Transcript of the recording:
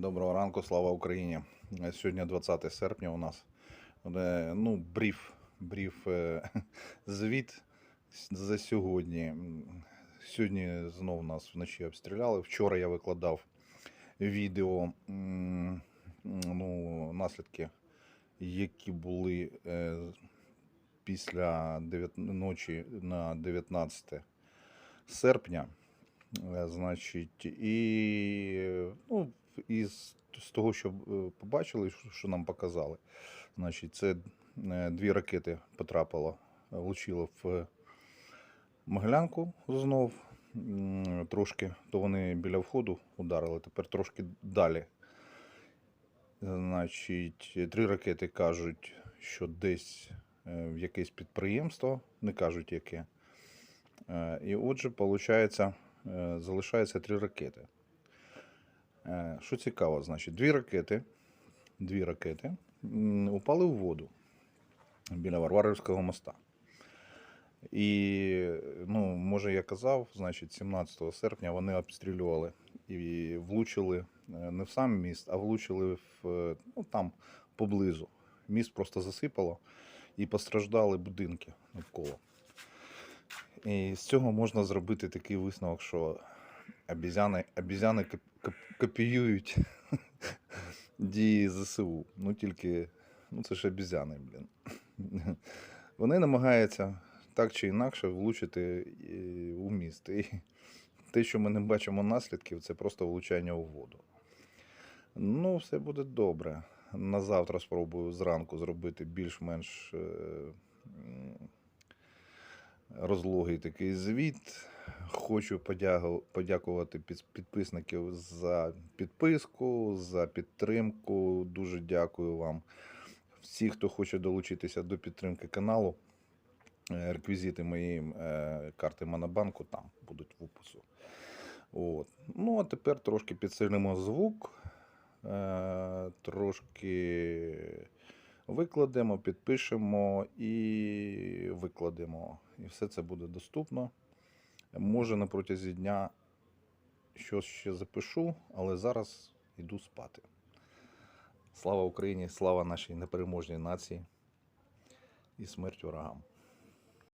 Доброго ранку, слава Україні. Е, Сьогодні 20 серпня у нас. Е, Ну, бриф, бриф, е, звіт за сьогодні. Сьогодні знову нас вночі обстріляли. Вчора я викладав відео ну, наслідки, які були після 9 ночі на 19 серпня. Значить, і ну, із з того, що е, побачили, що- нам показали, значить, це е, дві ракети потрапило, е, влучило в Могилянку знов. Трошки, то вони біля входу ударили, тепер трошки далі. Значить, три ракети кажуть, що десь в якесь підприємство, не кажуть яке. І отже, виходить, залишається три ракети. Е, Що цікаво, значить, дві ракети, дві ракети упали в воду біля Варварівського моста. І, ну, може, я казав, значить, 17 серпня вони обстрілювали і влучили е, не в сам міст, а влучили в, е, ну, там поблизу. Міст просто засипало і постраждали будинки навколо. І з цього можна зробити такий висновок, що обізяни, копіюють дії ЗСУ. Ну тільки, ну це ж обізяни, блін. Вони намагаються так чи інакше влучити у міст. І те, що ми не бачимо наслідків, це просто влучання у воду. Ну, все буде добре. На завтра спробую зранку зробити більш-менш е, розлогий такий звіт. Хочу подякувати підписників за підписку, за підтримку. Дуже дякую вам. Всі, хто хоче долучитися до підтримки каналу, е, реквізити моєї е, карти Монобанку там будуть в опису. От. Ну, а тепер трошки підсилимо звук, е, трошки викладемо, підпишемо і викладемо. І все це буде доступно. Може, на протязі дня щось ще запишу, але зараз йду спати. Слава Україні, слава нашій непереможній нації і смерть ворогам.